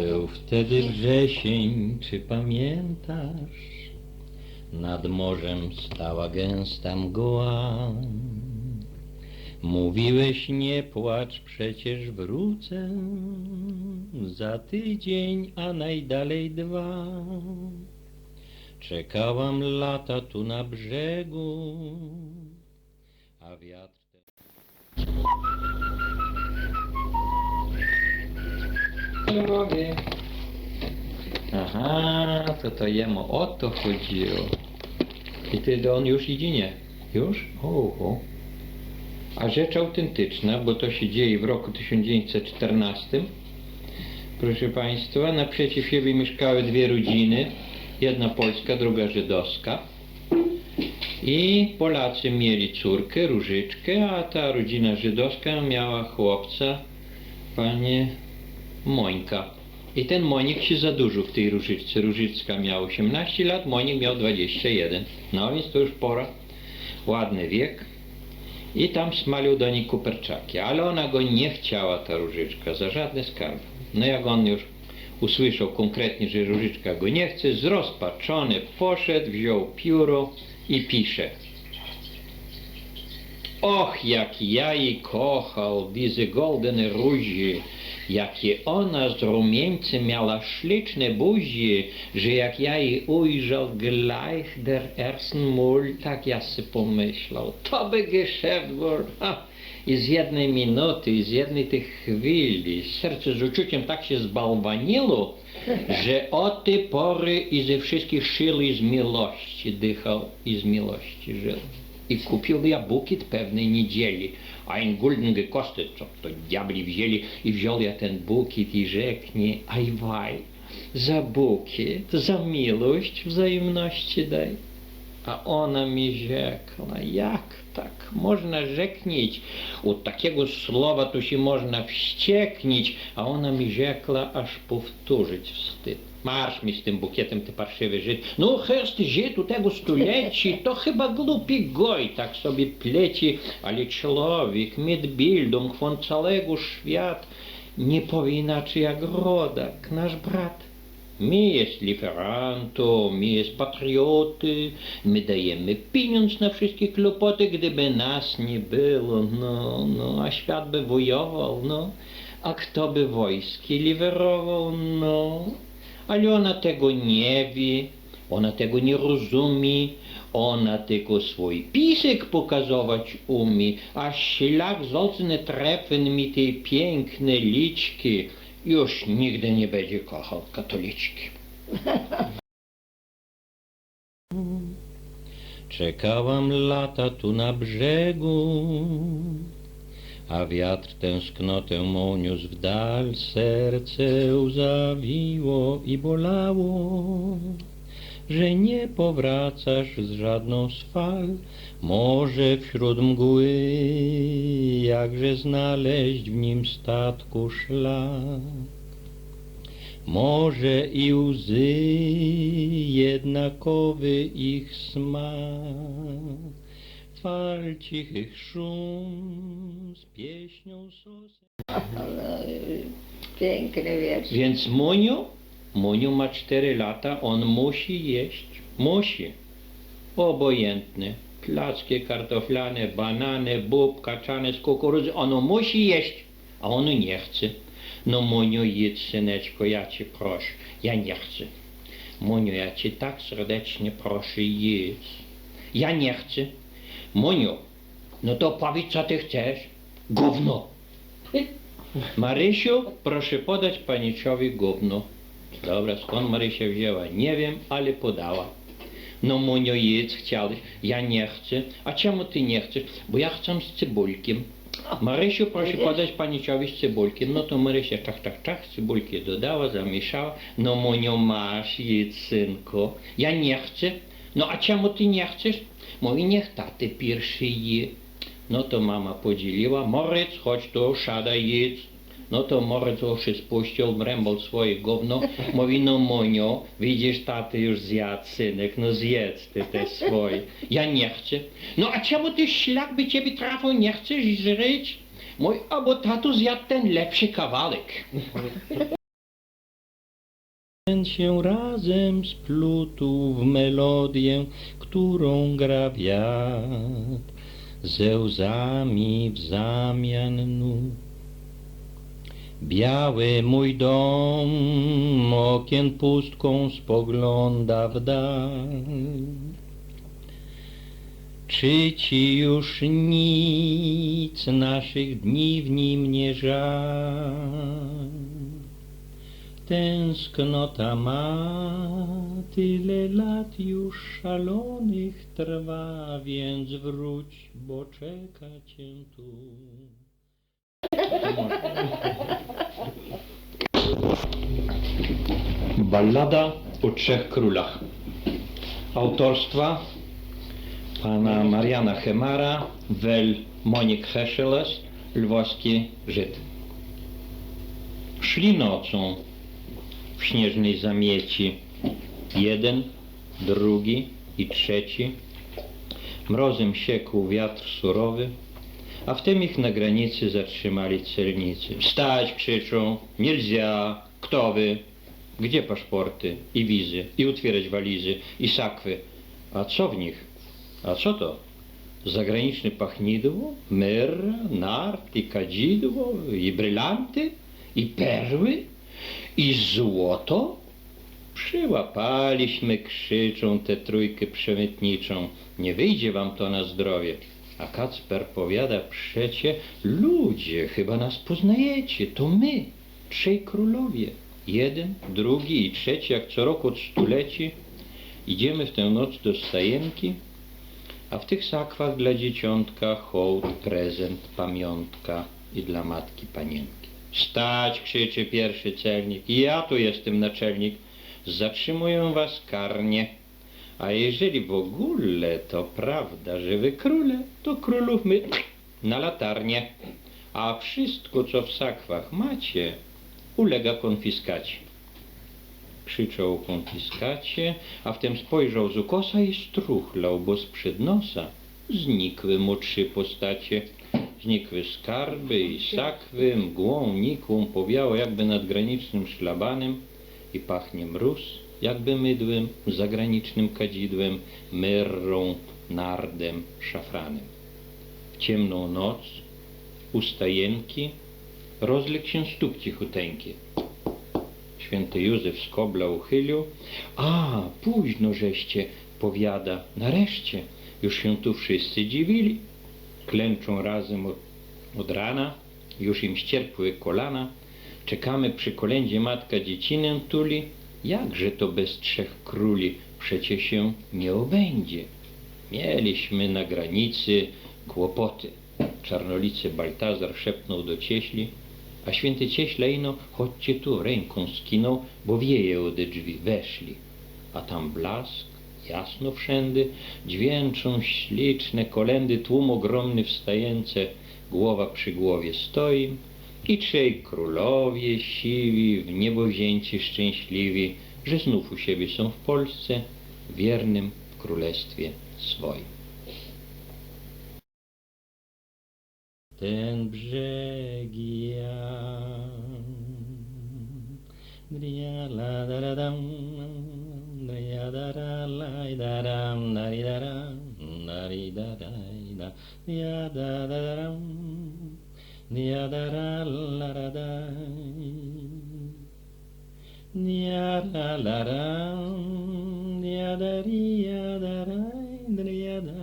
Był wtedy wrzesień, czy pamiętasz? Nad morzem stała gęsta mgła. Mówiłeś nie płacz, przecież wrócę za tydzień, a najdalej dwa. Czekałam lata tu na brzegu, a wiatr... Aha, to to jemu o to chodziło. I wtedy on już idzie, nie? Już? Oho. A rzecz autentyczna, bo to się dzieje w roku 1914. Proszę Państwa, naprzeciw siebie mieszkały dwie rodziny. Jedna polska, druga żydowska. I Polacy mieli córkę, Różyczkę, a ta rodzina żydowska miała chłopca, panie Mońka. I ten Monik się zadłużył w tej Różyczce. Różyczka miała 18 lat, Monik miał 21. No więc to już pora. Ładny wiek. I tam smalił do niej kuperczaki. Ale ona go nie chciała, ta Różyczka, za żadne skarby. No jak on już usłyszał konkretnie, że Różyczka go nie chce, zrozpaczony poszedł, wziął pióro i pisze. Och, jak ja jej kochał, diese goldene róży, jakie ona z rumieńcem miała śliczne buzi, że jak ja jej ujrzał gleich der ersten Mul, tak ja sobie pomyślał, to by geschäft. Ha! I z jednej minuty, z jednej tej chwili serce z uczuciem tak się zbałwaniło, że od tej pory i ze wszystkich sił i z miłości dychał i z miłości żył. I kupił ja bukiet pewnej niedzieli, ein gulden gekostet, co to diabli wzięli i wziął ja ten bukiet i rzeknie, aj waj, za bukiet, za miłość wzajemności daj. A ona mi rzekła, jak tak można rzeknić? Od takiego słowa to się można wścieknić, a ona mi rzekła, aż powtórzyć wstyd. Marsz mi z tym bukietem, ty parszywy Żyd. No, herst Żyd u tego stuleci, to chyba głupi goj tak sobie pleci, ale człowiek, mit Bildung von całego świat nie powie inaczej jak rodak, nasz brat. My jest liferanto, my jest patrioty, my dajemy pieniądz na wszystkie kłopoty, gdyby nas nie było, no, no, a świat by wojował, no, a kto by wojski liwerował, no, ale ona tego nie wie, ona tego nie rozumie, ona tylko swój pisek pokazować umie, a szlak zolcny treffen mi tej piękne liczki, już nigdy nie będzie kochał katoliczki. Czekałam lata tu na brzegu, a wiatr tęsknotę mą niósł w dal, serce zawiło i bolało, że nie powracasz z żadną z fal, może wśród mgły, jakże znaleźć w nim statku szlak. Może i łzy, jednakowy ich smak, fal cichych szum z pieśnią sosem. Piękny wiersz. Więc Muniu, Muniu ma 4 lata, on musi jeść, musi. Obojętny. Placki kartoflane, banany, bób, kaczane z kukurydzy, ono musi jeść, a on nie chce. No Muniu, jedz syneczko, ja cię proszę, ja nie chcę. Muniu, ja cię tak serdecznie proszę, jedz. Ja nie chcę. Muniu, no to powiedz co ty chcesz. Gówno. Marysiu, proszę podać paniczowi gówno. Dobra, skąd Marysia wzięła? Nie wiem, ale podała. No Munio, jedz chciałeś. Ja nie chcę. A czemu ty nie chcesz? Bo ja chcę z cebulkiem. Marysiu, proszę podać paniczowi z cebulkiem. No to Marysia czach, czach, czach, cebulki dodała, zamieszała. No Munio, masz, jedz synku. Ja nie chcę. No a czemu ty nie chcesz? Mówi, niech taty pierwszy je. No to mama podzieliła. Morec, chodź tu, siada, jedz. No to Morec uszy spuścił, mrębał swoje gówno. Mówi, no Monio, widzisz, taty już zjadł, synek, no zjedz ty te swoje. Ja nie chcę. No a czemu ty szlak by ciebie trafił, nie chcesz żyć? Mój, a bo tatu zjadł ten lepszy kawałek. się razem splutł w melodię, którą gra wiatr, ze łzami w zamian nut. Biały mój dom okien pustką spogląda w dal. Czy ci już nic naszych dni w nim nie żal? Tęsknota ma tyle lat już szalonych trwa, więc wróć, bo czeka cię tu. Ballada o trzech królach. Autorstwa pana Mariana Chemara, wel Monik Hescheles, lwowski Żyd. Szli nocą w śnieżnej zamieci. Jeden, drugi i trzeci. Mrozem siekł wiatr surowy, a w ich na granicy zatrzymali celnicy. Wstać, krzyczą, nierdzia, kto wy? Gdzie paszporty i wizy, i utwierać walizy, i sakwy? A co w nich? A co to? Zagraniczne pachnidło, myr, nart i kadzidło, i brylanty, i perły? I złoto? Przyłapaliśmy, krzyczą tę trójkę przemytniczą. Nie wyjdzie wam to na zdrowie. A Kacper powiada przecie, ludzie, chyba nas poznajecie, to my, trzej królowie. Jeden, drugi i trzeci, jak co roku od stuleci, idziemy w tę noc do stajenki, a w tych sakwach dla dzieciątka hołd, prezent, pamiątka i dla matki panienki. Stać, krzyczy pierwszy celnik. Ja tu jestem naczelnik. Zatrzymuję was karnie. A jeżeli w ogóle to prawda, że wy króle, to królów my na latarnię. A wszystko, co w sakwach macie, ulega konfiskacie. Krzyczał o konfiskacie, a wtem spojrzał z ukosa i struchlał, bo sprzed nosa znikły mu trzy postacie. Znikły skarby i sakwy, mgłą nikłą powiało jakby nad granicznym szlabanem i pachnie mróz, jakby mydłem, zagranicznym kadzidłem, myrrą, nardem, szafranem. W ciemną noc u stajenki rozległ się stóp cichuteńki. Święty Józef z kobla uchylił. A, późno żeście, powiada, nareszcie, już się tu wszyscy dziwili. Klęczą razem od, od rana, już im ścierpły kolana. Czekamy przy kolędzie matka dziecinę tuli. Jakże to bez trzech króli przecie się nie obędzie. Mieliśmy na granicy kłopoty. Czarnolicy Baltazar szepnął do cieśli, a święty cieśle ino, chodźcie tu, ręką skinął, bo wieje ode drzwi, weszli. A tam blask, jasno wszędy, dźwięczą śliczne kolendy, tłum ogromny wstające, głowa przy głowie stoi i trzej królowie siwi, w niebo wzięci szczęśliwi, że znów u siebie są w Polsce, wiernym w królestwie swoim. Ten brzeg ja. Dria la da da da, dia da da da dia da ra la da da. Dia da la ram, dia da ri ya da ra, da da